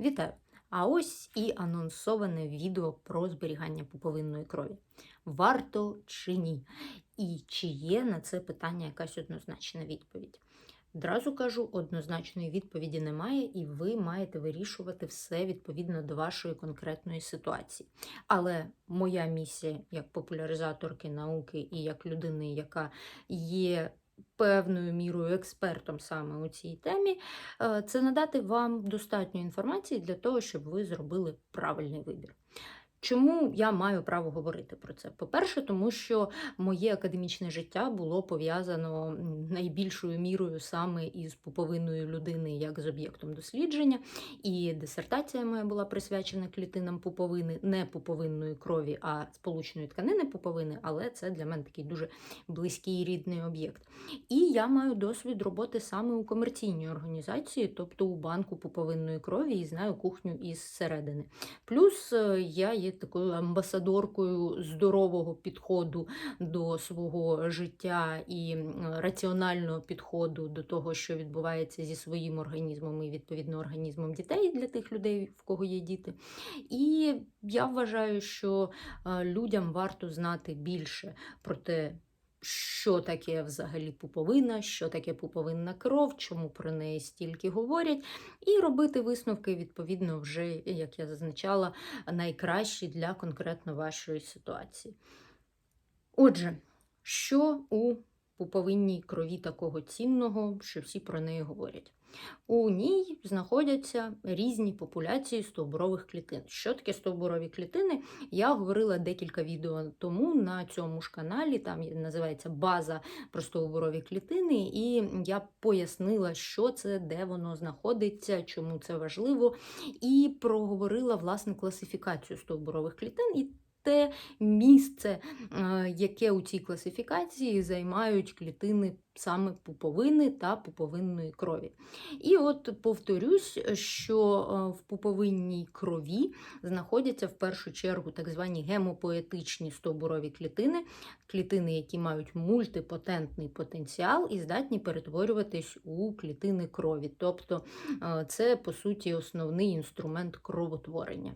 Вітаю! А ось і анонсоване відео про зберігання пуповинної крові. Варто чи ні? І чи є на це питання якась однозначна відповідь? Одразу кажу, однозначної відповіді немає, і ви маєте вирішувати все відповідно до вашої конкретної ситуації. Але моя місія як популяризаторки науки і як людини, яка є певною мірою експертом саме у цій темі, е, це надати вам достатньо інформації для того, щоб ви зробили правильний вибір. Чому я маю право говорити про це? По-перше, тому що моє академічне життя було пов'язано найбільшою мірою саме із пуповиною людини як з об'єктом дослідження. І дисертація моя була присвячена клітинам пуповини, не пуповинної крові, а сполучної тканини пуповини, але це для мене такий дуже близький і рідний об'єкт. І я маю досвід роботи саме у комерційній організації, тобто у банку пуповинної крові, і знаю кухню із середини. Плюс е, я є такою амбасадоркою здорового підходу до свого життя і раціонального підходу до того, що відбувається зі своїм організмом і відповідно організмом дітей для тих людей, в кого є діти. І я вважаю, що е, людям варто знати більше про те. Що таке взагалі пуповина, що таке пуповинна кров, чому про неї стільки говорять, і робити висновки відповідно вже, як я зазначала, найкращі для конкретно вашої ситуації. Отже, що у пуповинній крові такого цінного, що всі про неї говорять? У ній знаходяться різні популяції стовбурових клітин. Що таке стовбурові клітини? Я говорила декілька відео тому на цьому ж каналі. Там називається база про стовбурові клітини, і я пояснила, що це, де воно знаходиться, чому це важливо, і проговорила власне класифікацію стовбурових клітин. І те місце, е, яке у цій класифікації займають клітини саме пуповини та пуповинної крові. І от повторюсь, що е, в пуповинній крові знаходяться в першу чергу так звані гемопоетичні стовбурові клітини, клітини, які мають мультипотентний потенціал і здатні перетворюватись у клітини крові. Тобто е, це, по суті, основний інструмент кровотворення.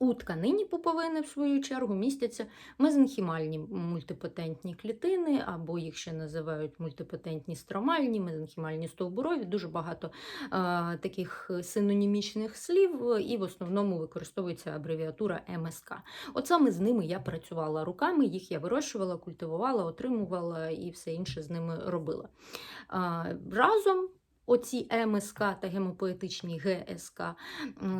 У тканині пуповини, в свою чергу, містяться мезенхімальні мультипотентні клітини, або їх ще називають мультипотентні стромальні, мезенхімальні стовбурові, дуже багато е, таких синонімічних слів, і в основному використовується абревіатура МСК. От саме з ними я працювала руками, їх я вирощувала, культивувала, отримувала і все інше з ними робила. Е, разом оці МСК та гемопоетичні ГСК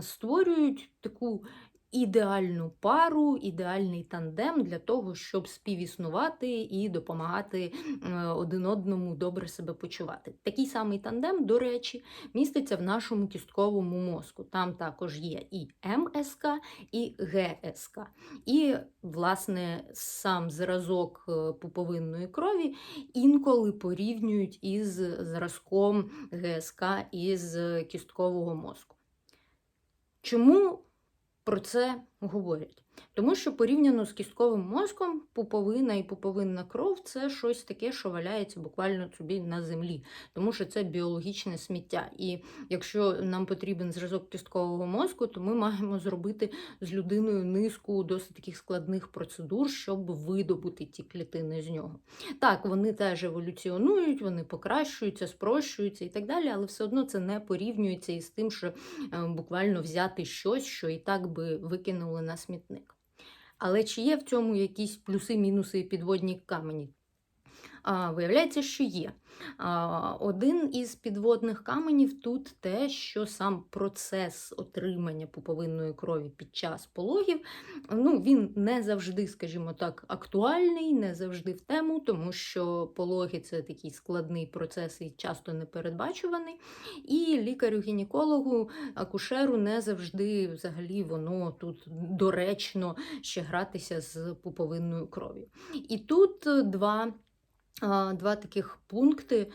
створюють таку ідеальну пару, ідеальний тандем для того, щоб співіснувати і допомагати е, один одному добре себе почувати. Такий самий тандем, до речі, міститься в нашому кістковому мозку. Там також є і МСК, і ГСК. І, власне, сам зразок е, пуповинної крові інколи порівнюють із зразком ГСК із кісткового мозку. Чому про це говорять? Тому що порівняно з кістковим мозком, пуповина і пуповинна кров це щось таке, що валяється буквально собі на землі, тому що це біологічне сміття. І якщо нам потрібен зразок кісткового мозку, то ми маємо зробити з людиною низку досить таких складних процедур, щоб видобути ті клітини з нього. Так, вони теж еволюціонують, вони покращуються, спрощуються і так далі, але все одно це не порівнюється із тим, що е, буквально взяти щось, що і так би викинули на смітник. Але чи є в цьому якісь плюси, мінуси і підводні камені? Виявляється, що є. Один із підводних каменів тут те, що сам процес отримання пуповинної крові під час пологів, ну, він не завжди, скажімо так, актуальний, не завжди в тему, тому що пологи це такий складний процес і часто непередбачуваний. І лікарю-гінекологу, акушеру не завжди взагалі воно тут доречно ще гратися з пуповинною кров'ю. І тут два два таких пункти,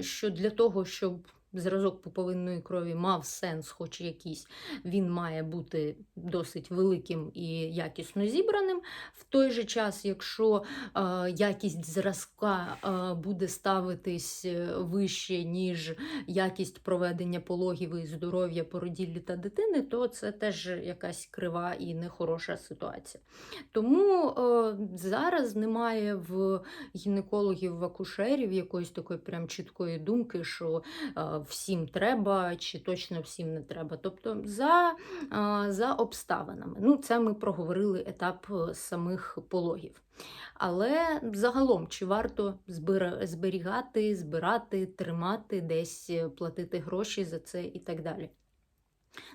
що для того, щоб зразок пуповинної крові мав сенс, хоч якийсь, він має бути досить великим і якісно зібраним. В той же час, якщо е, якість зразка е, буде ставитись е, вище, ніж якість проведення пологів і здоров'я породіллі та дитини, то це теж якась крива і нехороша ситуація. Тому е, зараз немає в гінекологів, в акушерів якоїсь такої прям чіткої думки, що е, всім треба чи точно всім не треба. Тобто за, за обставинами. Ну, це ми проговорили етап е, самих пологів. Але загалом, чи варто зберігати, збирати, тримати, десь е, платити гроші за це і так далі.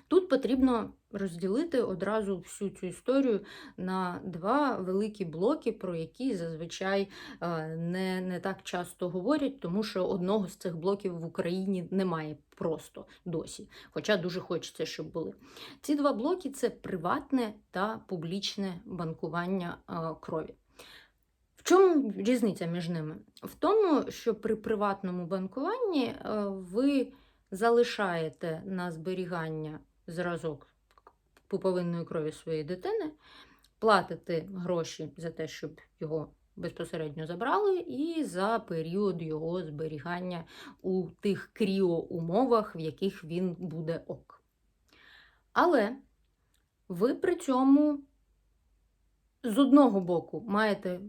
Тут потрібно розділити одразу всю цю історію на два великі блоки, про які зазвичай е, не, не так часто говорять, тому що одного з цих блоків в Україні немає просто досі. Хоча дуже хочеться, щоб були. Ці два блоки це приватне та публічне банкування е, крові. В чому різниця між ними? В тому, що при приватному банкуванні е, ви залишаєте на зберігання зразок пуповинної крові своєї дитини, платите гроші за те, щоб його безпосередньо забрали, і за період його зберігання у тих кріоумовах, в яких він буде ок. Але ви при цьому з одного боку маєте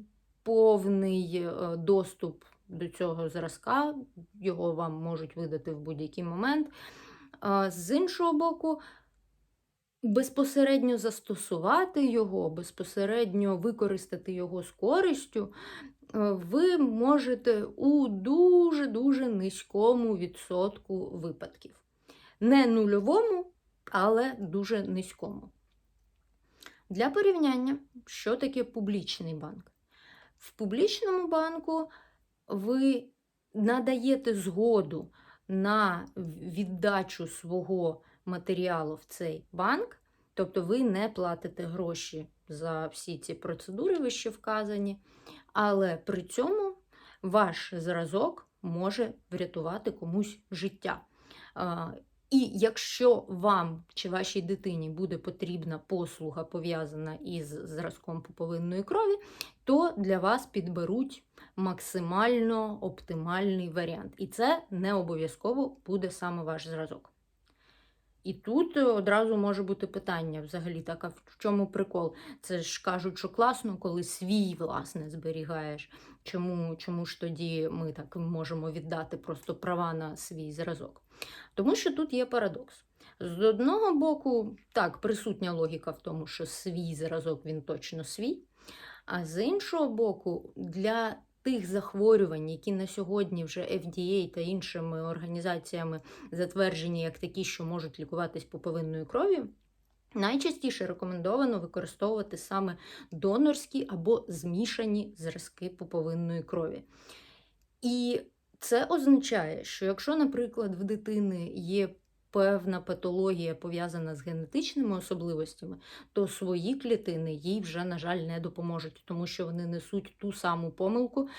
повний е, доступ до цього зразка, його вам можуть видати в будь-який момент. З іншого боку, безпосередньо застосувати його, безпосередньо використати його з користю, е, ви можете у дуже-дуже низькому відсотку випадків. Не нульовому, але дуже низькому. Для порівняння, що таке публічний банк? В публічному банку ви надаєте згоду на віддачу свого матеріалу в цей банк, тобто ви не платите гроші за всі ці процедури, вище вказані, але при цьому ваш зразок може врятувати комусь життя. І якщо вам чи вашій дитині буде потрібна послуга пов'язана із зразком пуповинної крові, то для вас підберуть максимально оптимальний варіант. І це не обов'язково буде саме ваш зразок. І тут одразу може бути питання: взагалі, так, а в чому прикол? Це ж кажуть, що класно, коли свій, власне, зберігаєш. Чому, чому ж тоді ми так можемо віддати просто права на свій зразок? Тому що тут є парадокс. З одного боку, так, присутня логіка в тому, що свій зразок він точно свій. А з іншого боку, для тих захворювань, які на сьогодні вже FDA та іншими організаціями затверджені як такі, що можуть лікуватись пуповинною кров'ю, найчастіше рекомендовано використовувати саме донорські або змішані зразки пуповинної крові. І це означає, що якщо, наприклад, в дитини є певна патологія пов'язана з генетичними особливостями, то свої клітини їй вже, на жаль, не допоможуть, тому що вони несуть ту саму помилку,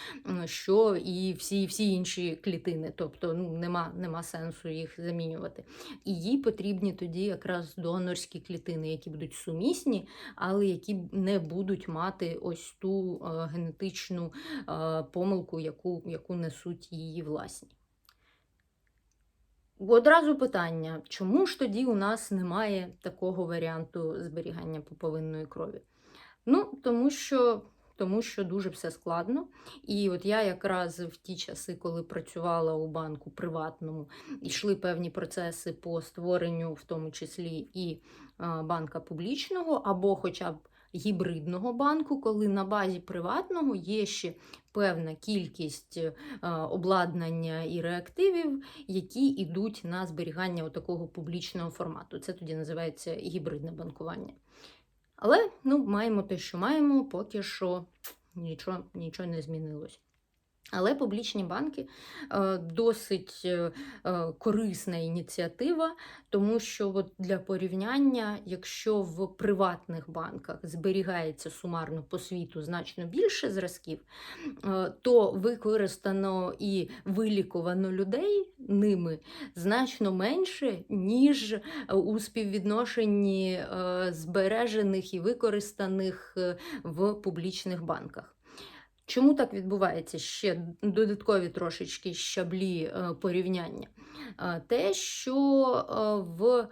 що і всі всі інші клітини. Тобто ну, нема, нема сенсу їх замінювати. І їй потрібні тоді якраз донорські клітини, які будуть сумісні, але які не будуть мати ось ту е, генетичну е, помилку, яку, яку несуть її власні. Одразу питання, чому ж тоді у нас немає такого варіанту зберігання пуповинної крові? Ну, тому що тому що дуже все складно. І от я якраз в ті часи, коли працювала у банку приватному, йшли певні процеси по створенню, в тому числі і банка публічного, або хоча б гібридного банку, коли на базі приватного є ще певна кількість е, обладнання і реактивів, які йдуть на зберігання такого публічного формату. Це тоді називається гібридне банкування. Але ну, маємо те, що маємо, поки що нічого, нічого не змінилось. Але публічні банки е, досить е, е, корисна ініціатива, тому що от для порівняння, якщо в приватних банках зберігається сумарно по світу значно більше зразків, то використано і вилікувано людей ними значно менше, ніж у співвідношенні збережених і використаних в публічних банках. Чому так відбувається? Ще додаткові трошечки щаблі е, порівняння. Е, Те, що е, в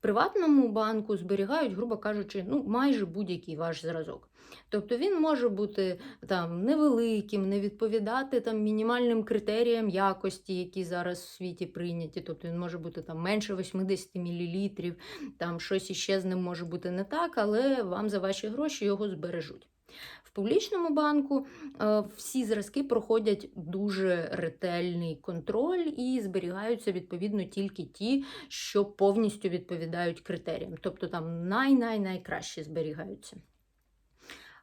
приватному банку зберігають, грубо кажучи, ну, майже будь-який ваш зразок. Тобто він може бути там невеликим, не відповідати там мінімальним критеріям якості, які зараз в світі прийняті. Тобто він може бути там менше 80 мл, там щось іще з ним може бути не так, але вам за ваші гроші його збережуть. В публічному банку е, всі зразки проходять дуже ретельний контроль і зберігаються відповідно тільки ті, що повністю відповідають критеріям. Тобто там най-най-найкраще зберігаються.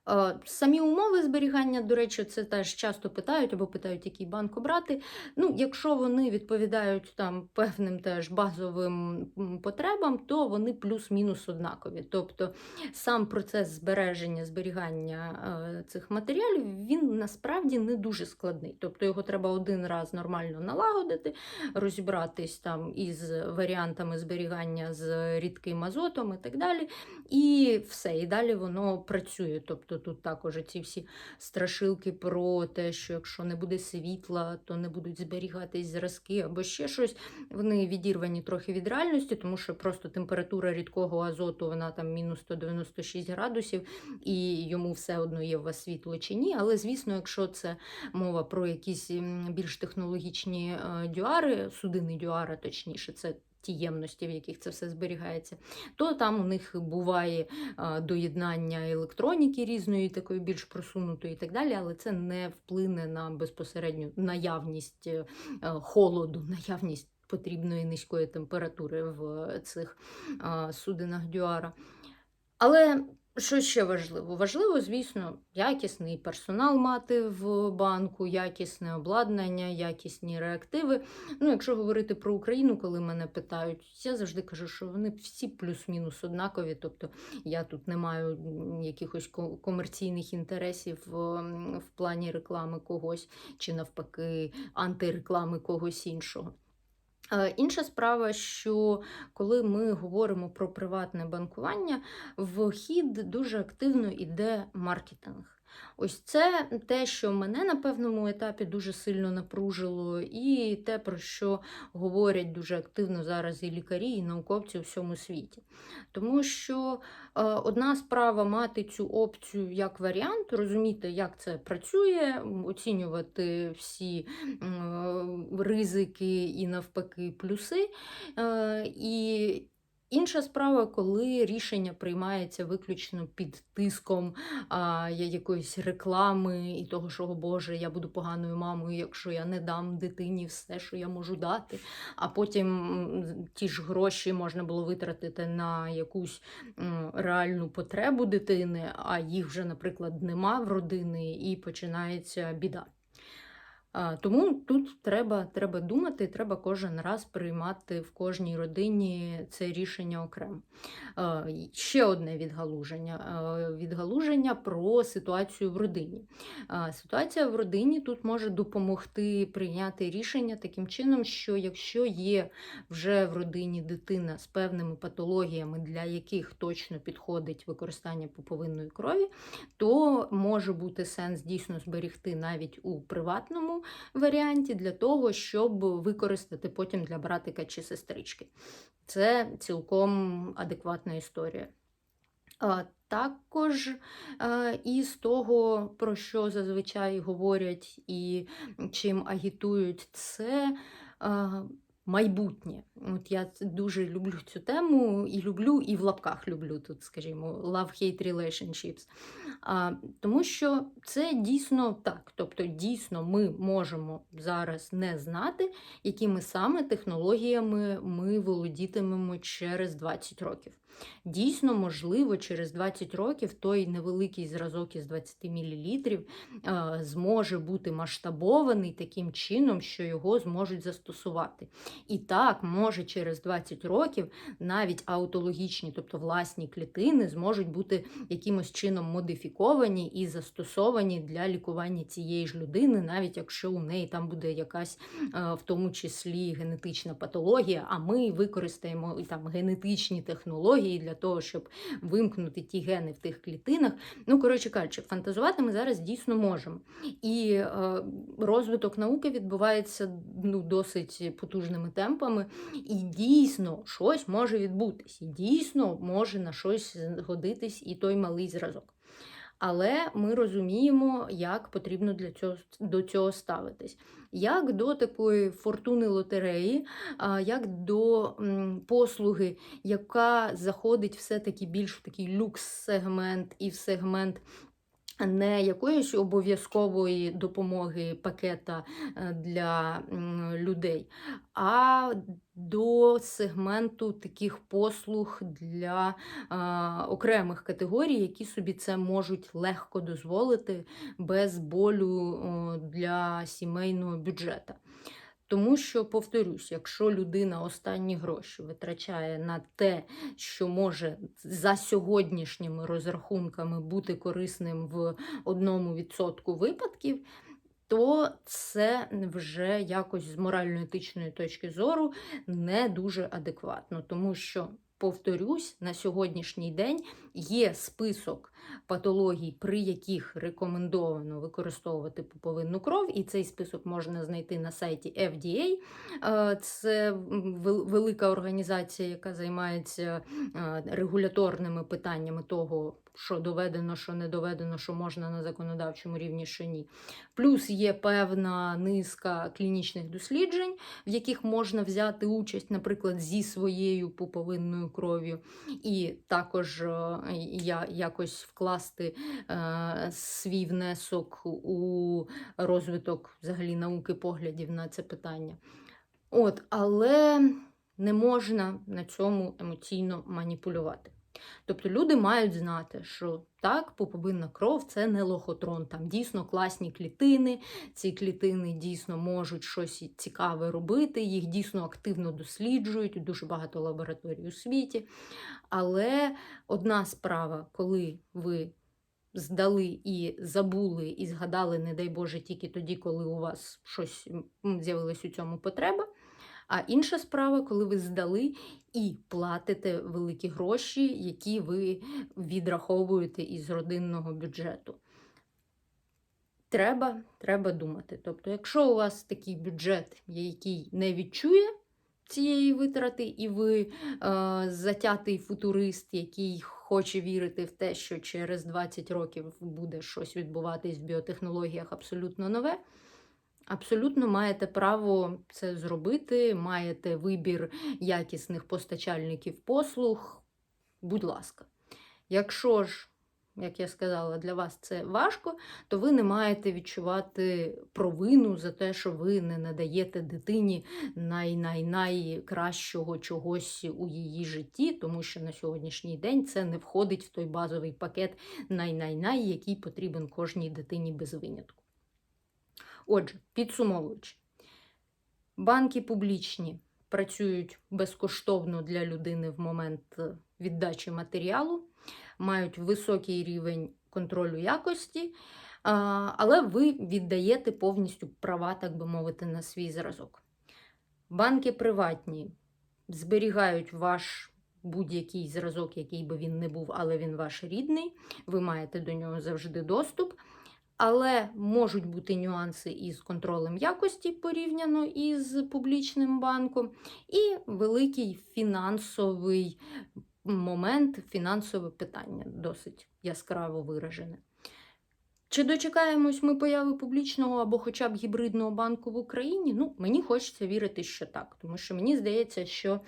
Е, Самі умови зберігання, до речі, це теж часто питають або питають, який банк обрати. Ну, якщо вони відповідають там певним теж базовим потребам, то вони плюс-мінус однакові. Тобто сам процес збереження, зберігання е, цих матеріалів він насправді не дуже складний. Тобто його треба один раз нормально налагодити, розібратись там із варіантами зберігання з рідким азотом і так далі. І все, і далі воно працює. Тут також ці всі страшилки про те, що якщо не буде світла, то не будуть зберігатись зразки або ще щось. Вони відірвані трохи від реальності, тому що просто температура рідкого азоту вона там мінус 196 градусів, і йому все одно є у вас світло чи ні. Але звісно, якщо це мова про якісь більш технологічні е, дюари, судини дюара, точніше, це ті ємності, в яких це все зберігається, то там у них буває е, доєднання електроніки різної, такої більш просунутої і так далі, але це не вплине на безпосередню наявність е, холоду, наявність потрібної низької температури в цих е, судинах дюара. Але що ще важливо? Важливо, звісно, якісний персонал мати в банку, якісне обладнання, якісні реактиви. Ну, якщо говорити про Україну, коли мене питають, я завжди кажу, що вони всі плюс-мінус однакові. Тобто я тут не маю якихось ко- комерційних інтересів в плані реклами когось чи навпаки антиреклами когось іншого. Е, Інша справа, що коли ми говоримо про приватне банкування, в хід дуже активно йде маркетинг. Ось це те, що мене на певному етапі дуже сильно напружило, і те, про що говорять дуже активно зараз і лікарі, і науковці у всьому світі. Тому що е, одна справа мати цю опцію як варіант, розуміти, як це працює, оцінювати всі м, ризики і навпаки плюси. Е, І інша справа, коли рішення приймається виключно під тиском а, якоїсь реклами і того, що, о Боже, я буду поганою мамою, якщо я не дам дитині все, що я можу дати. А потім ті ж гроші можна було витратити на якусь реальну потребу дитини, а їх вже, наприклад, нема в родини, і починається біда. Тому тут треба, треба думати, треба кожен раз приймати в кожній родині це рішення окремо. Ще одне відгалуження. Відгалуження про ситуацію в родині. Ситуація в родині тут може допомогти прийняти рішення таким чином, що якщо є вже в родині дитина з певними патологіями, для яких точно підходить використання пуповинної крові, то може бути сенс дійсно зберігти навіть у приватному варіанті для того, щоб використати потім для братика чи сестрички. Це цілком адекватна історія. Також е, із того, про що зазвичай говорять і чим агітують, це е, майбутнє. От я дуже люблю цю тему і люблю, і в лапках люблю тут, скажімо, love-hate relationships. А, тому що це дійсно так. Тобто, дійсно, ми можемо зараз не знати, якими саме технологіями ми володітимемо через 20 років. Дійсно, можливо, через 20 років той невеликий зразок із 20 мл зможе бути масштабований таким чином, що його зможуть застосувати. І так, може, через 20 років навіть аутологічні, тобто власні клітини, зможуть бути якимось чином модифіковані і застосовані для лікування цієї ж людини, навіть якщо у неї там буде якась, е, в тому числі генетична патологія, а ми використаємо і там генетичні технології для того, щоб вимкнути ті гени в тих клітинах. Ну, коротше кажучи, фантазувати ми зараз дійсно можемо. І е, розвиток науки відбувається ну, досить потужними темпами, і дійсно щось може відбутись, і дійсно може на щось згодитись і той малий зразок. Але ми розуміємо, як потрібно для цього до цього ставитись. Як до такої фортуни лотереї, як до послуги, яка заходить все-таки більш в такий люкс-сегмент і в сегмент не якоїсь обов'язкової допомоги пакета е, для людей, а до сегменту таких послуг для а, окремих категорій, які собі це можуть легко дозволити без болю для сімейного бюджету. Тому що, повторюсь, якщо людина останні гроші витрачає на те, що може за сьогоднішніми розрахунками бути корисним в одному відсотку випадків, то це вже якось з морально-етичної точки зору не дуже адекватно, тому що. Повторюсь, на сьогоднішній день є список патологій, при яких рекомендовано використовувати пуповинну кров, і цей список можна знайти на сайті FDA. Е, Це велика організація, яка займається е, регуляторними питаннями того, що доведено, що не доведено, що можна на законодавчому рівні, що ні. Плюс є певна низка клінічних досліджень, в яких можна взяти участь, наприклад, зі своєю пуповинною кров'ю, і також е, я, якось вкласти е, свій внесок у розвиток взагалі науки поглядів на це питання. От, але не можна на цьому емоційно маніпулювати. Тобто люди мають знати, що так, пуповинна кров це не лохотрон. Там дійсно класні клітини, ці клітини дійсно можуть щось цікаве робити, їх дійсно активно досліджують, дуже багато лабораторій у світі. Але одна справа, коли ви здали і забули, і згадали, не дай Боже, тільки тоді, коли у вас щось з'явилась у цьому потреба. А інша справа, коли ви здали і платите великі гроші, які ви відраховуєте із родинного бюджету. Треба, треба думати. Тобто, якщо у вас такий бюджет, який не відчує цієї витрати, і ви е, затятий футурист, який хоче вірити в те, що через 20 років буде щось відбуватись в біотехнологіях абсолютно нове. Абсолютно маєте право це зробити, маєте вибір якісних постачальників послуг. Будь ласка. Якщо ж, як я сказала, для вас це важко, то ви не маєте відчувати провину за те, що ви не надаєте дитині най-най-найкращого чогось у її житті, тому що на сьогоднішній день це не входить в той базовий пакет най-най-най, який потрібен кожній дитині без винятку. Отже, підсумовуючи, банки публічні працюють безкоштовно для людини в момент е, віддачі матеріалу, мають високий рівень контролю якості, але ви віддаєте повністю права, так би мовити, на свій зразок. Банки приватні зберігають ваш будь-який зразок, який би він не був, але він ваш рідний, ви маєте до нього завжди доступ. Але можуть бути нюанси із контролем якості порівняно із публічним банком, і великий фінансовий момент, фінансове питання досить яскраво виражене. Чи дочекаємось ми появи публічного або хоча б гібридного банку в Україні? Ну, мені хочеться вірити, що так, тому що мені здається, що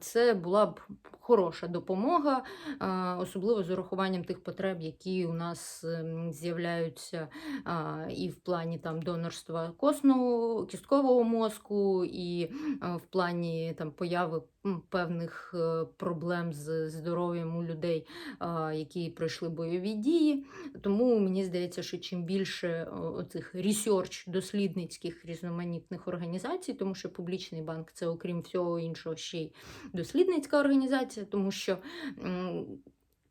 це була б хороша допомога, е, особливо з урахуванням тих потреб, які у нас ем, з'являються е, і в плані там донорства косного кісткового мозку, і е, в плані там появи певних е, проблем з здоров'ям у людей, е, які пройшли бойові дії. Тому мені здається, що чим більше оцих ресерч дослідницьких різноманітних організацій, тому що публічний банк це, окрім всього іншого, ще й дослідницька організація, тому що.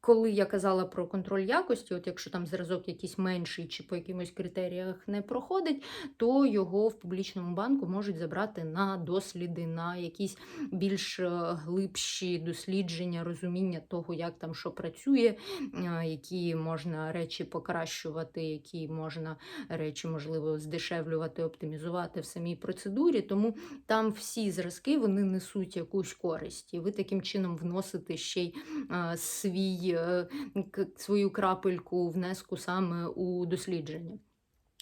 Коли я казала про контроль якості, от якщо там зразок якийсь менший чи по якимось критеріях не проходить, то його в публічному банку можуть забрати на досліди, на якісь більш е, глибші дослідження, розуміння того, як там що працює, е, які можна речі покращувати, які можна речі, можливо, здешевлювати, оптимізувати в самій процедурі. Тому там всі зразки вони несуть якусь користь, і ви таким чином вносите ще й е, е, свою крапельку внеску саме у дослідження.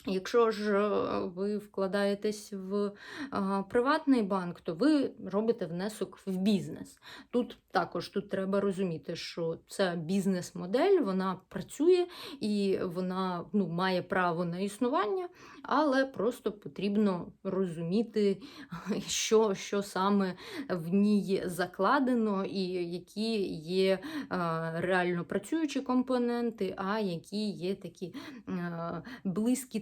Якщо ж ви вкладаєтесь в а, приватний банк, то ви робите внесок в бізнес. Тут також тут треба розуміти, що це бізнес-модель, вона працює і вона ну, має право на існування, але просто потрібно розуміти, що, що саме в ній закладено, і які є а, реально працюючі компоненти, а які є такі а,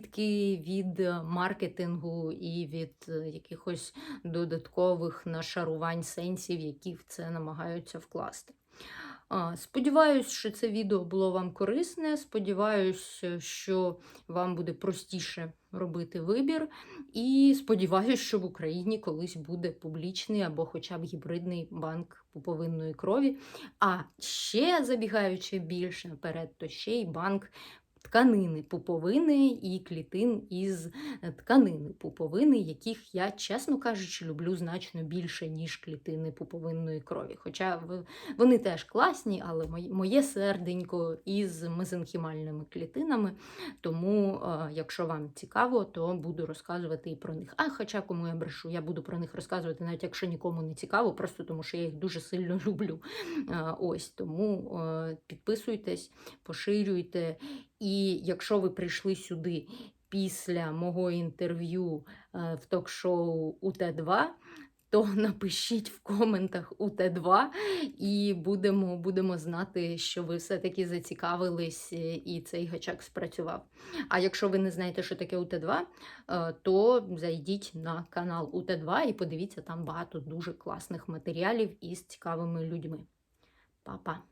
блискітки від е, маркетингу і від е, якихось додаткових нашарувань сенсів, які в це намагаються вкласти. Сподіваюсь, що це відео було вам корисне. Сподіваюсь, що вам буде простіше робити вибір. І сподіваюся, що в Україні колись буде публічний або хоча б гібридний банк пуповинної крові. А ще забігаючи більше наперед, то ще й банк тканини пуповини і клітин із е, тканини пуповини, яких я, чесно кажучи, люблю значно більше, ніж клітини пуповинної крові. Хоча вони теж класні, але моє- серденько із мезенхімальними клітинами. Тому, е, якщо вам цікаво, то буду розказувати і про них. А хоча кому я брешу, я буду про них розказувати, навіть якщо нікому не цікаво, просто тому що я їх дуже сильно люблю. Е, Ось тому підписуйтесь, поширюйте. І якщо ви прийшли сюди після мого інтерв'ю е, в ток-шоу УТ2, то напишіть в коментах УТ2 і будемо, будемо знати, що ви все-таки зацікавились е, і цей гачак спрацював. А якщо ви не знаєте, що таке УТ2, е, то зайдіть на канал УТ2 і подивіться там багато дуже класних матеріалів із цікавими людьми. Па-па!